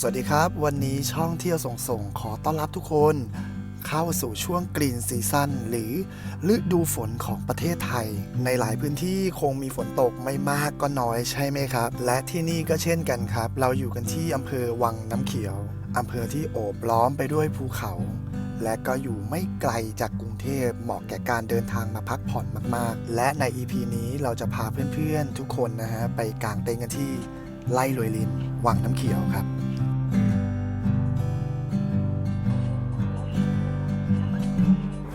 สวัสดีครับ วันนี้ช่องเที่ยวส่งส่งขอต้อนรับทุกคน เข้าสู่ช่วงกรีนซีซั่นหรือฤดูฝนของประเทศไทย ในหลายพื้นที่คงมีฝนตกไม่มากก็น้อยใช่ไหมครับ และที่นี่ก็เช่นกันครับ เราอยู่กันที่อำเภอวังน้ำเขียวอำเภอที่โอบล้อมไปด้วยภูเขา และก็อยู่ไม่ไกลจากกรุงเทพเหมาะแก่การเดินทางมาพักผ่อนมากๆ และใน EP นี้เราจะพาเพื่อนๆทุกคนนะฮะไปกางเต็นท์กันที่ไล่ลวยลินวังน้ำเขียวครับ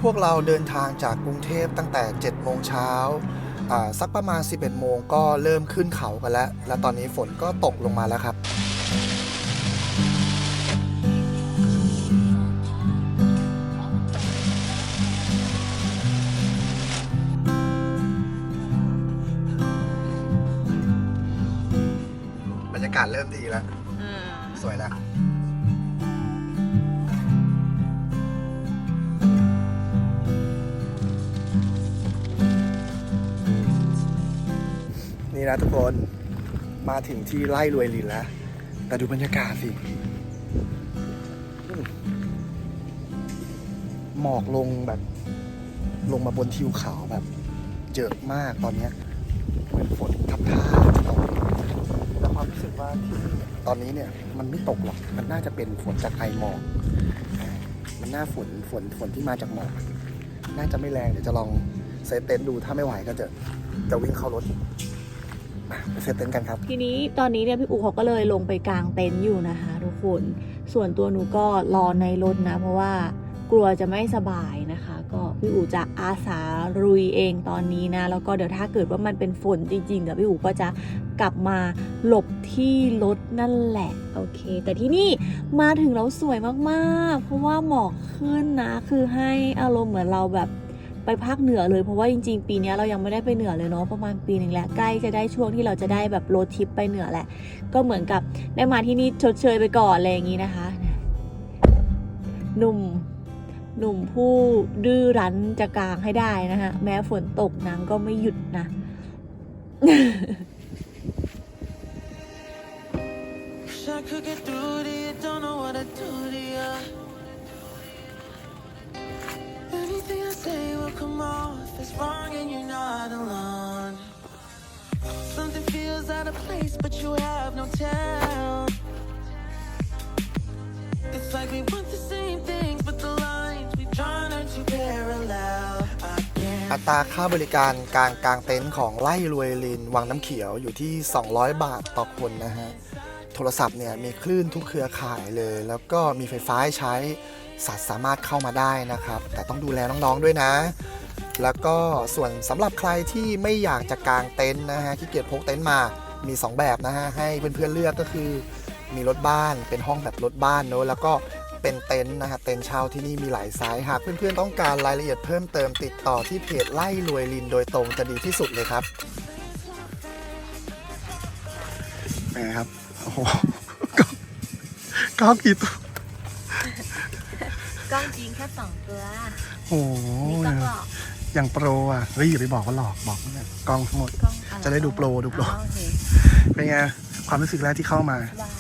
พวกเราเดินทางจากกรุงเทพตั้งแต่ 7 โมงเช้าอ่าสักประมาณ 11 โมงก็เริ่มขึ้นเขากันแล้ว และตอนนี้ฝนก็ตกลงมาแล้วครับ นี่นะทุกคนมาถึงที่ไล่รวยลินแล้ว แต่ดูบรรยากาศสิ หมอกลงแบบ ลงมาบนทิวเขาแบบเยอะมากตอนเนี้ยเหมือนฝนทับท่าจะตกแต่ความรู้สึกว่าที่ตอนนี้เนี่ยมันไม่ตกหรอก มันน่าจะเป็นฝนจากไอหมอก มันน่าฝนฝนฝนที่มาจากหมอก น่าจะไม่แรงเดี๋ยวจะลองเซตเต็นท์ดูถ้าไม่ไหวก็จะจะวิ่งเข้ารถ ไปเซตเต็นท์กันครับ ทีนี้ตอนนี้เนี่ยพี่อูเขาก็เลยลงไปกางเต็นท์อยู่นะคะทุกคน ส่วนตัวหนูก็รอในรถนะ เพราะว่ากลัวจะไม่สบายนะคะ ก็พี่อูจะอาสารุยเองตอนนี้นะ แล้วก็เดี๋ยวถ้าเกิดว่ามันเป็นฝนจริงๆเดี๋ยวพี่อูก็จะกลับมาหลบที่รถนั่นแหละ โอเค แต่ที่นี่มาถึงแล้วสวยมากๆ เพราะว่าหมอกขึ้นนะ คือให้อารมณ์เหมือนเราแบบ ไปภาคเหนือเลยเพราะว่าจริง ๆ ปีนี้เรายังไม่ได้ไปเหนือเลยเนาะประมาณปีหนึ่งแล้วใกล้จะได้ช่วงที่เราจะได้แบบโรดทริปไปเหนือแหละ ก็เหมือนกับได้มาที่นี่ชดเชยไปก่อนอะไรอย่างนี้นะคะ หนุ่มหนุ่มผู้ดื้อรั้นจะกลางให้ได้นะคะแม้ฝนตกนางก็ไม่หยุดนะ come off as wrong, and you're not alone. Something feels out of place, but you have no tell. It's like we want the same things, but the lines we've drawn are too parallel. I อัตราค่าบริการการกางเต็นท์ของไล่รวยลินวังน้ำเขียวอยู่ที่ 200 บาทต่อคนนะฮะ โทรศัพท์เนี่ยมีคลื่นทุกเครือข่ายเลย แล้วก็มีไฟฟ้าใช้ สัตว์สามารถเข้ามาได้นะครับ แต่ต้องดูแลน้องๆด้วยนะ แล้วก็ส่วนสำหรับใครที่ไม่อยากจะกางเต็นท์นะฮะขี้เกียจพกเต็นท์มามี 2 แบบนะฮะให้เพื่อนๆเลือกก็คือ มีรถบ้านเป็นห้องแบบรถบ้านเนอะแล้วก็เป็นเต็นท์นะฮะเต็นท์เช่าที่นี่มีหลายไซส์หากเพื่อนๆต้องการรายละเอียดเพิ่มเติมติดต่อที่เพจไล่รวยลินโดยตรงจะดีที่สุดเลยครับเป็นครับโอ้โหก้าวกี่ตัว กล้องจริงแค่สองตัวโอ้โหนี่กล้องหลอกอย่างโปรอะเฮ้ยอย่าไปบอกว่าหลอกบอกว่าเนี่ยกล้องทั้งหมด กล้องอรจะได้ดูโปรดูโปร อ๋อโอเคเป็นไงความรู้สึกแรกที่เข้ามาสบาย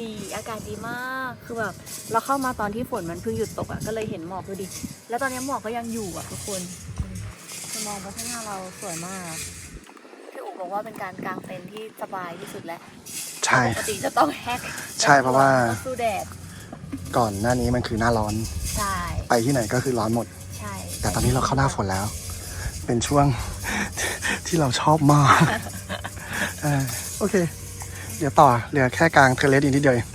ดีอากาศดีมากคือแบบเราเข้ามาตอนที่ฝนมันเพิ่งหยุดตกอะก็เลยเห็นหมอกดูดิแล้วตอนนี้หมอกก็ยังอยู่อะทุกคนคือมองไปข้างหน้าเราสวยมากพี่อู๋บอกว่าเป็นการกางเต็นท์ที่สบายที่สุดแล้วใช่ ปกติจะต้องแฮกใช่เพราะว่าสู้แดด ก่อนหน้านี้มันคือหน้าร้อน ใช่ไปที่ไหนก็คือร้อนหมด ใช่แต่ตอนนี้เราเข้าหน้าฝนแล้ว เป็นช่วง ที่เราชอบมากเออโอเค เดี๋ยวต่อเหลือแค่กลางเทเลสอีกนิดเดียวเอง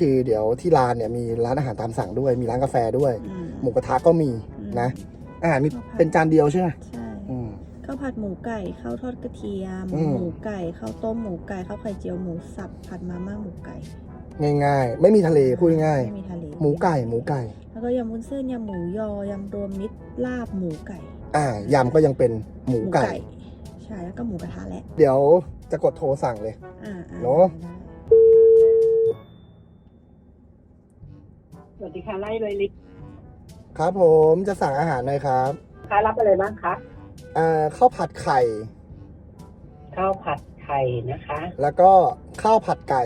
คือเดี๋ยวที่ร้านเนี่ยมีร้านอาหารตามสั่งด้วย มีร้านกาแฟด้วย อืมหมูกระทะก็มีอืมนะ อาหารมีเป็นจานเดียวใช่ไหมใช่อืม ข้าวผัดหมูไก่ข้าวทอดกระเทียม อืม หมูไก่ข้าวต้มหมูไก่ข้าวไข่เจียวหมูสับผัดมาม่าหมูไก่ง่ายๆ ไม่มีทะเลพูดง่ายไม่มีทะเลๆหมูไก่หมูไก่ แล้วก็ยำวุ้นเส้นยำหมูยอยำรวมมิตรลาบหมูไก่อ่ายำก็ยังเป็นหมูไก่ ใช่แล้วก็หมูกระทะแหละเดี๋ยวจะกดโทรสั่งเลย อ่าอ่าเนอะ ได้ วัสดีค่ะไล่เลยลิศครับผมจะสั่งอาหารหน่อยครับ ค้ารับอะไรบ้างคะอ่าข้าวผัดไข่ ข้าวผัดไข่นะคะแล้วก็ข้าวผัดไก่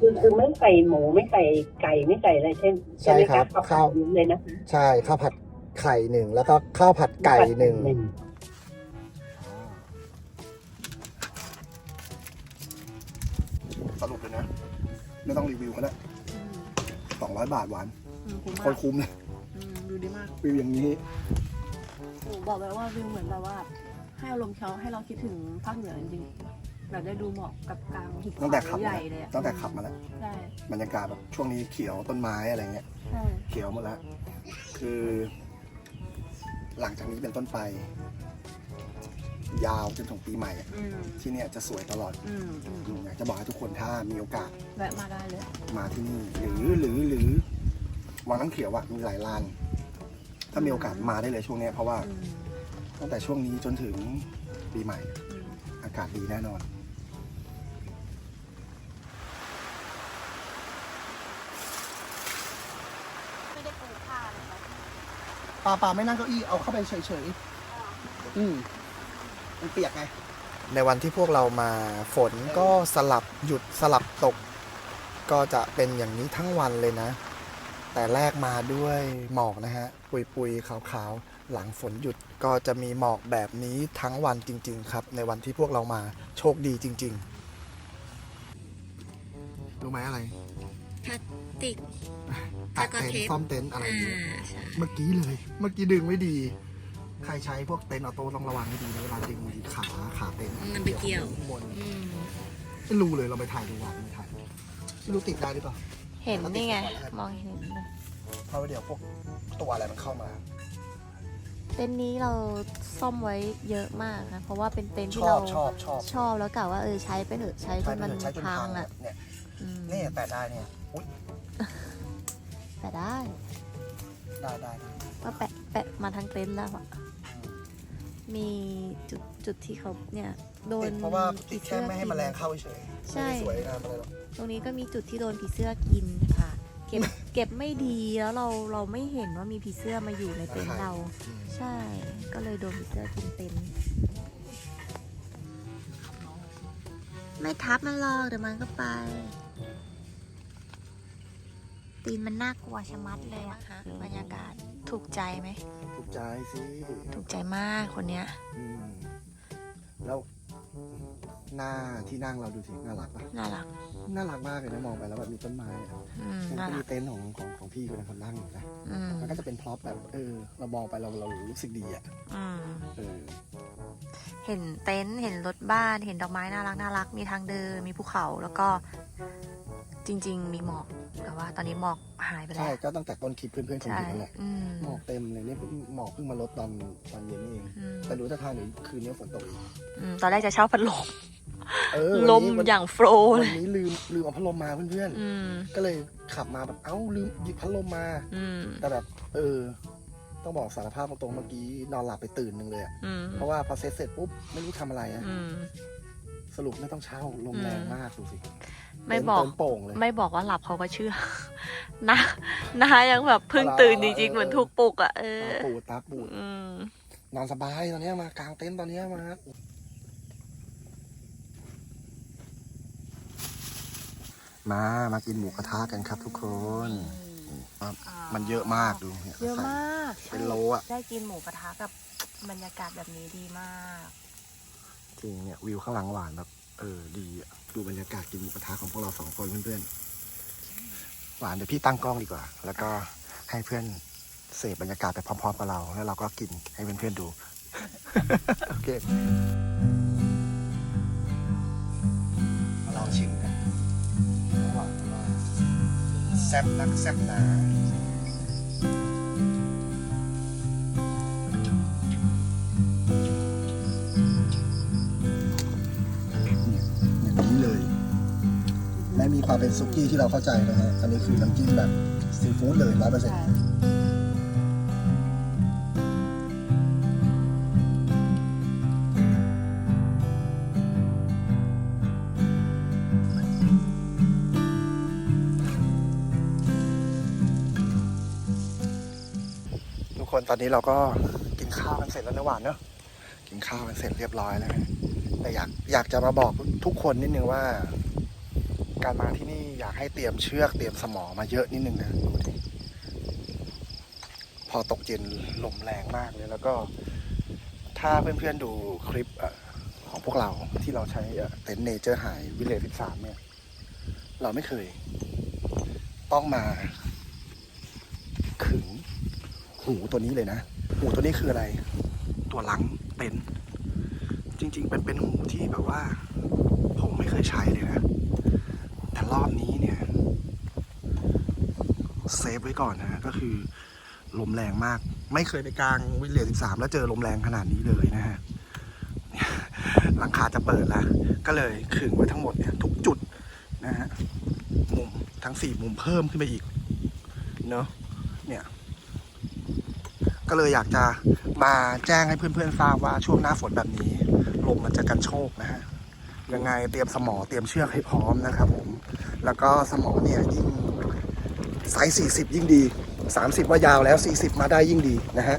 คือคือไม่ใส่หมูไม่ใส่ไก่ไม่ใส่อะไรเช่นใช่ไหมครับข้าวข้าวผัดเลยนะคะใช่ข้าวผัดไข่หนึ่งแล้วก็ข้าวผัดไก่หนึ่งสรุปเลยนะ ไม่ต้องรีวิวก็ได้ สองร้อยบาทหวานอืมคุ้มคมานกคุ้มเลยอืมดูดีมากวิวอย่างนี้ โอ้บอกเลยว่าวิวเหมือนแบบว่า ให้อารมณ์เขาให้เราคิดถึงภาคเหนือจริงๆแบบได้ดูหมอกกับกลางหุบตั้งแต่ขัเขาบใหมาญ่เลยอะตั้งแต่ขับมาแล้วใช่บรรยากาศแบบช่วงนี้เขียวต้นไม้อะไรเงี้ย ใช่เขียวหมดแล้ว คือ หลังจากนี้เป็นต้นไป ยาวจนถึงปีใหม่อะอืมที่เนี่ยจะสวยตลอดอืมอืมอืมอยากจะบอกให้ทุกคนถ้ามีโอกาสแวะมาได้เลย มาที่นี่ หรือหรือหรือวังน้ำเขียวอะมีหลายลาน ถ้ามีโอกาสมาได้เลยช่วงเนี้ยเพราะว่าอืมตั้งแต่ช่วงนี้จนถึงปีใหม่ อืม อากาศดีแน่นอน ไม่ได้ปูผ้าเลยนะปลาปลาไม่นั่งเก้าอี้เอาเข้าไปเฉยๆอืม มันเปียกไง ในวันที่พวกเรามาฝนก็สลับหยุดสลับตก ก็จะเป็นอย่างนี้ทั้งวันเลยนะ แต่แรกมาด้วยหมอกนะฮะ ปุยปุยๆขาวๆ หลังฝนหยุดก็จะมีหมอกแบบนี้ทั้งวันจริง ๆ ครับ ในวันที่พวกเรามาโชคดีจริง ๆ รู้ไหมอะไรพลาสติกตัดแล้วก็เต็นเทปท์ซ่อมเต็นท์อะไรอ่าอย่างเงี้ยใช่เมื่อกี้เลย เมื่อกี้ดึงไม่ดี ใครใช้พวกเต็นท์ออโต้ต้องระวังให้ดีนะเวลาดึงดีขาขาเต็นท์มันไปเกี่ยว ข้างบนอืมไม่รู้เลยเราไปถ่ายดูวันไม่ถ่ายไม่รู้ติดได้หรือเปล่า เห็นนี่ไง มองเห็นเลยเพราะว่าเดี๋ยวพวกตัวอะไรมันเข้ามา เต็นท์นี้เราซ่อมไว้เยอะมากนะเพราะว่าเป็นเต็นท์ชที่อเราบชอบชอบชอบแล้วกะว่าเออใช้ไปเถอะใช้จใช้นไปมันเถอะใช้จนพังพังอะเนี่ยอืมนี่แต่ได้เนี่ย อุ้ยแต่ได้ ได้ได้ได้ก็แปะแปะมาทั้งเต็นท์แล้วอะมีจุดจุดที่เขาเนี่ยโดนติดเพราะว่าติผีดเสื้แค่อไม่ให้กินแมลงเข้าเฉยใช่ไม่ได้สวยงามอะไรหรอกตรงนี้ก็มีจุดที่โดนผีเสื้อกินค่ะ เก็บ เก็บไม่ดีแล้วเราเราไม่เห็นว่ามีผีเสื้อมาอยู่ในเต็นท์เรา อืมใช่ ก็เลยโดนผีเสื้อกินเต็นท์ไม่ทับมันหรอกเดี๋ยวมันก็ไป ตีนมันน่ากลัวชะมัดเลยอะคะบรรยากาศถูกใจไหม ถูกใจสิถูกใจมากคนเนี้ยอืมแล้วหน้าที่นั่งเราดูสิน่ารักปะน่ารัก น่ารักมากเลยนะมองไปแล้วแบบมีต้นไม้อะอืมมันน่าก็รัมีกเต็นท์ของของของพี่เป็นคนนั่งอยู่นะอืมมันก็จะเป็นพร็อพแบบเออ เรามองไปเราเรารู้สึกดีอะอืมเออเห็นเต็นท์เห็นรถบ้านเห็นดอกไม้น่ารักน่ารักมีทางเดินมีภูเขาแล้วก็ จริง ๆ มีหมอกแต่ว่าตอนนี้หมอกหายไปแล้ใช่วก็ตั้งแต่ต้นคลิปเพื่อนๆคงใช่เห็นนั่นแหละอืมหมอกเต็มเลยเนี่ยเพิ่งหมอกเพิ่งมาลดตอนตอนเย็นนี่เอง อืมแต่รู้ท่าทางเดี๋ยวคืนนี้ฝนตกอีกอืมตอนแรกจะเช่าพัดลมเออลวันมนี้วันอย่างโฟลว์วัเลนยนี้ลืมลืมเอาพัดลมมาเพื่อนอืมๆก็เลยขับมาแบบเอ้าลืมหยิบพัดลมมา อืมแต่แบบเออ ต้องบอกสารภาพตรงๆเมื่อกี้นอนหลับไปตื่นหนึ่งเลยอะอืมเพราะว่าพอเซ็ตเสร็จปุ๊บไม่รู้ทำอะไรอะอืม สรุปไม่ต้องเช่าลมแรงมากดูสิ ไม่บอก เต็นท์โป่งเลย ไม่บอกว่าหลับเขาก็เชื่อ นะนะยังแบบเพิ่งตื่นจริงๆ เหมือนถูกปลุกอะเออ ตาปูดตาปูดอืม นอนสบายตอนเนี้ยมากลางเต็นท์ตอนเนี้ยมามามากินหมูกระทะกันครับทุกคน ครับ มันเยอะมากดูนี่เยอะมากเป็นโลอะ ได้กินหมูกระทะกับบรรยากาศแบบนี้ดีมาก จริงเนี่ยวิวข้างหลังหวานแบบ เออดีอะ ดูบรรยากาศกินหมูกระทะของพวกเราสองคนเพื่อนๆหวานเดี๋ยวพี่ตั้งกล้องดีกว่า แล้วก็ให้เพื่อนเสพบรรยากาศไปพร้อมๆกับเรา แล้วเราก็กินให้เพื่อนๆดู โอเคมาลองชิมกันวานมาแซ่บนักแซ่บหนา ไม่มีความเป็นซุกี้ที่เราเข้าใจนะฮะอันนี้คือน้ำจิ้มแบบซีฟู้ดเลยร้อยเปอร์เซ็นต์ทุกคนตอนนี้เราก็กินข้าวกันเสร็จแล้วนะหวานเนอะกินข้าวกันเสร็จเรียบร้อยแล้วนะแต่อยากอยากจะมาบอกทุกคนนิดนึงว่า การมาที่นี่อยากให้เตรียมเชือกเตรียมสมอมาเยอะนิดนึงนะดูดิพอตกเย็นลมแรงมากเลย แล้วก็ถ้าเพื่อนๆดูคลิปอของพวกเราที่เราใช้เต็นท์เนเจอร์หายวิเลจสามเนี่ย เราไม่เคย ต้องมา ขึงหูตัวนี้เลยนะ หูตัวนี้คืออะไร ตัวหลังเป็นจริง ๆ เป็นเป็นหูที่แบบว่า ผมไม่เคยใช้เลยนะ รอบนี้เนี่ยเซฟไว้ก่อนนะก็คือลมแรงมาก ไม่เคยไปกลางวิลเลจสิบสามแล้วเจอลมแรงขนาดนี้เลยนะฮะหลังคาจะเปิดแล้วก็เลยขึงไว้ทั้งหมดเนี่ยทุกจุดนะฮะมุมทั้งสี่มุมเพิ่มขึ้นไปอีกเนอะเนี่ย ก็เลยอยากจะมาแจ้งให้เพื่อนๆทราบว่าช่วงหน้าฝนแบบนี้ ลมมันจะกันโชกนะฮะยังไงเตรียมสมอเตรียมเชือกให้พร้อมนะครับผม แล้วก็สมอเนี่ยยิ่งไซส์40 ยิ่งดี 30 ว่ายาวแล้ว 40 มาได้ยิ่งดีนะฮะ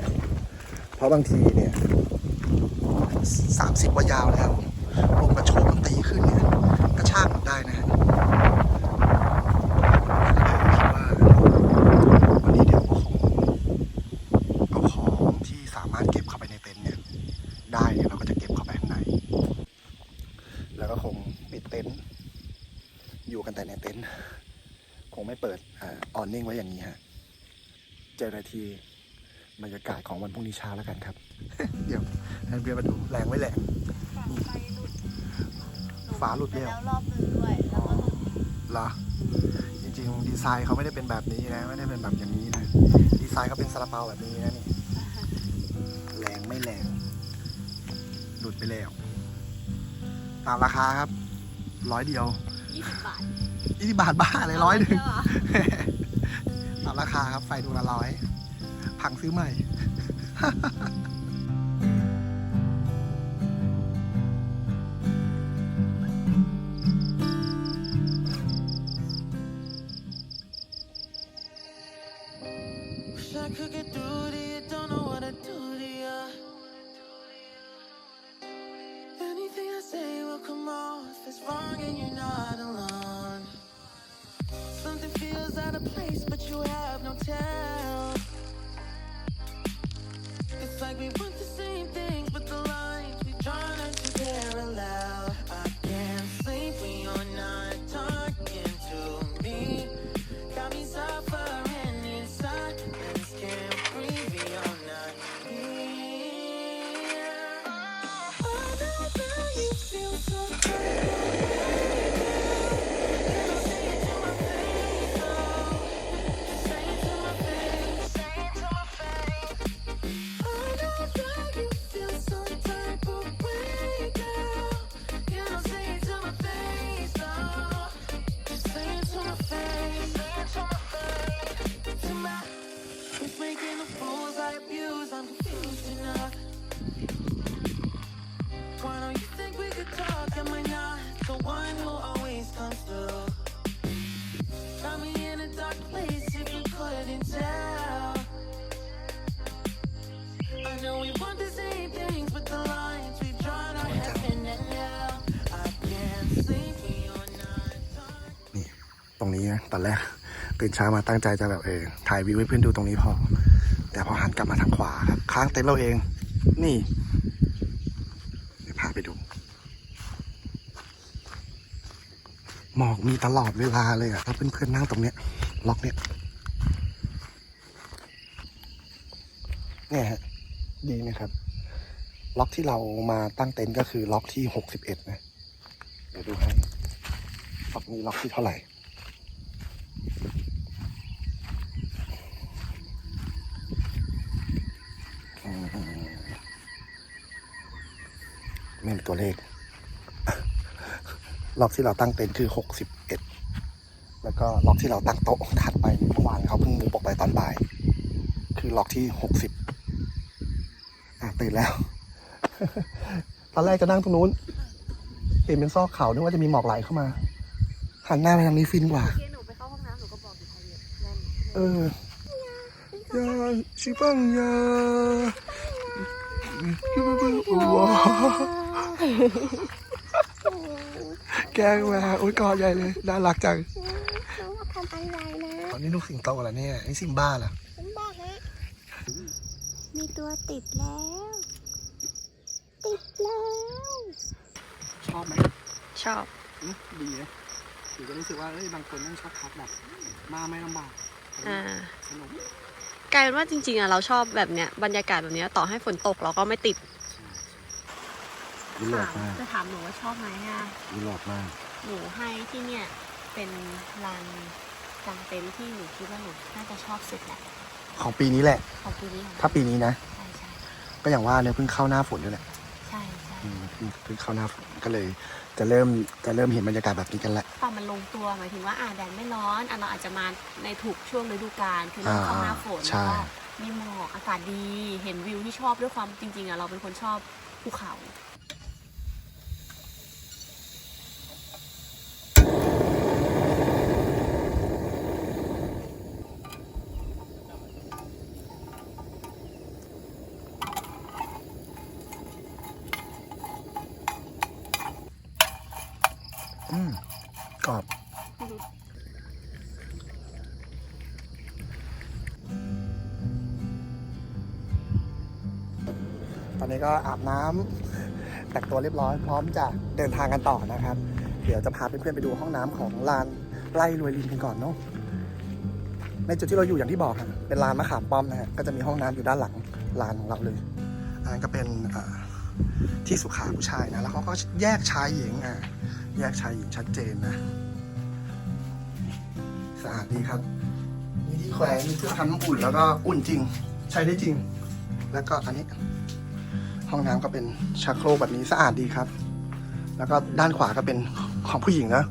เพราะบางทีเนี่ย 30 ว่ายาวแล้วลมกระโชกมันตีขึ้นเนี่ยกระชากมันได้นะฮะวันนี้เดี๋ยวก็คง เอาของที่สามารถเก็บเข้าไปในเต็นท์เนี่ย ได้เนี่ยเราก็จะเก็บเข้าไปข้างใน แล้วก็คงปิดเต็นท์อยู่กันแต่ในเต็นท์คง ไม่เปิดออนนิ่งไว้อย่างนี้ฮะเจอกันทีบรรยากาศของวันพรุ่งนี้เช้าแล้วกันครับ เดี๋ยวให้เพื่อนมาดูแรงไว้แรงฝาหลุดไปแล้วแล้วรอบนึงด้วยแล้วก็หลุดเหรอจริงๆ ดีไซน์เขาไม่ได้เป็นแบบนี้นะ ไม่ได้เป็นแบบอย่างนี้นะ ดีไซน์เขาเป็นซาลาเปาแบบนี้นะนี่แรงไม่แรง หลุดไปแล้ว ตามราคาครับ ร้อยเดียวยี่สิบบาท ยี่สิบบาทบ้าเลยร้อยหนึ่งเาตามราคาครับไฟดวงละร้อยพังซื้อใหม่ Something feels out of place, but you have no tell. It's like we want the same things, but the lines we drawn are too parallel. I รงนี้ตอนแรกตื่นเช้ามาตั้งใจจะแบบเออถ่ายวิวให้เพื่อนดูตรงนี้พอ แต่พอหันกลับมาทางขวาครับข้างเต็นท์เราเอง นี่เดี๋ยวพาไปดู หมอกมีตลอดเวลาเลยอะถ้าเพื่อนๆนั่งตรงเนี้ย ล็อกเนี้ยเนี่ยฮะดีไหมครับ ล็อกที่เรามาตั้งเต็นท์ก็คือล็อกที่หกสิบเอ็ดนะ เดี๋ยวดูให้ล็อกนี้ล็อกที่เท่าไหร่ ตัวเลข ล็อกที่เราตั้งเต็นท์คือหกสิบเอ็ดแล้วก็ล็อกที่เราตั้งโต๊ะถัดไปเมื่อวานเขาเพิ่งมูฟออกไปตอนบ่าย คือล็อกที่หกสิบอะตื่นแล้ว ตอนแรกจะนั่งตรงนู้นเห็นเป็นซอกเขานึกว่าจะมีหมอกไหลเข้ามา หันหน้าไปทางนี้ฟินกว่า หนูไปเข้าห้องน้ำหนูก็บอกอยู่ไทยนั่นเออยาชิบังยาว้าว แกล้งมาโอ้ยกอดใหญ่เลย น่ารักจังน้องทำอะไรนะตอนนี้ลูกสิงโตเหรอเนี่ยนี่ซิมบ้าเหรอฉันบอกนะมีตัวติดแล้ว ติดแล้ว ชอบไหมชอบดีนะหรือจะรู้สึกว่าเอ้ยบางคนนั่งชอบพักแบบ มาไม่ลำบากอ่า สนุก กลายเป็นว่าจริงๆอะเราชอบแบบเนี้ยบรรยากาศแบบเนี้ยต่อให้ฝนตกเราก็ไม่ติด ยุโรปมาก จะถามหนูว่าชอบไหมอะยุโรปมาก หนูให้ที่เนี่ยเป็นลานกางเต็นท์ที่หนูคิดว่าหนูน่าจะชอบสุดแหละของปีนี้แหละ ของปีนี้ของถ้าปีนี้นะ ใช่ใช่ก็อย่างว่าเนี่ยเพิ่งเข้าหน้าฝนด้วยแหละใช่ใช่อืมเพิ่งเพิ่งเข้าหน้าฝนก็เลย จะเริ่มจะเริ่มเห็นบรรยากาศแบบนี้กันแล้วแต่มันลงตัวหมายถึงว่าอ่าแดดไม่ร้อนอะเราอาจจะมาในถูกช่วงฤดูกาลคือเริ่มเข้าหน้าฝนใช่ แล้วก็มีหมอกอากาศดี เห็นวิวที่ชอบด้วยความจริงๆอะเราเป็นคนชอบภูเขา นี้ก็อาบน้ำแต่งตัวเรียบร้อยพร้อมจะเดินทางกันต่อนะครับ เดี๋ยวจะพาเพื่อนๆไปดูห้องน้ำของลานไร่รวยลินกันก่อนเนาะในจุดที่เราอยู่อย่างที่บอกครับเป็นลานมะขามป้อมนะฮะก็จะมีห้องน้ำอยู่ด้านหลังลานของเราเลยอันนั้นก็เป็นที่สุขาผู้ชายนะแล้วเขาก็แยกชายหญิงอะแยกชายหญิงชัดเจนนะสะอาดดีครับ มีที่แขวนมีเครื่องทำน้ำอุ่นแล้วก็อุ่นจริง ใช้ได้จริง แล้วก็อันนี้ ห้องน้ำก็เป็นชักโครกแบบนี้สะอาดดีครับ แล้วก็ด้านขวาก็เป็นของผู้หญิงนะ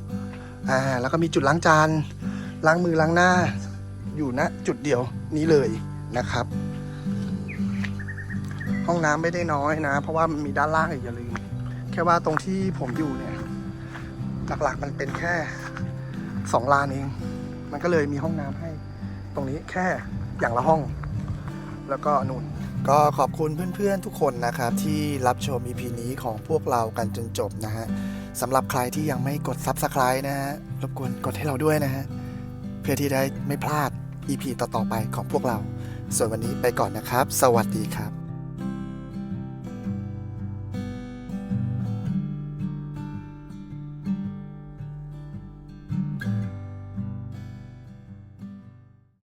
อ่าแล้วก็มีจุดล้างจานล้างมือล้างหน้า อยู่ณจุดเดียวนี้เลยนะครับ ห้องน้ำไม่ได้น้อยนะ เพราะว่ามันมีด้านล่างอีกอย่าลืมแค่ว่าตรงที่ผมอยู่เนี่ยหลักๆมันเป็นแค่สองลานเอง มันก็เลยมีห้องน้ำให้ ตรงนี้แค่อย่างละห้อง แล้วก็นู่น ก็ขอบคุณเพื่อนๆทุกคนนะครับ ที่รับชม EP นี้ของพวกเรากันจนจบนะฮะสำหรับใครที่ยังไม่กด Subscribe นะฮะรบกวนกดให้เราด้วยนะฮะเพื่อที่ได้ไม่พลาด EP ต่อๆไปของพวกเรา ส่วนวันนี้ไปก่อนนะครับ สวัสดีครับ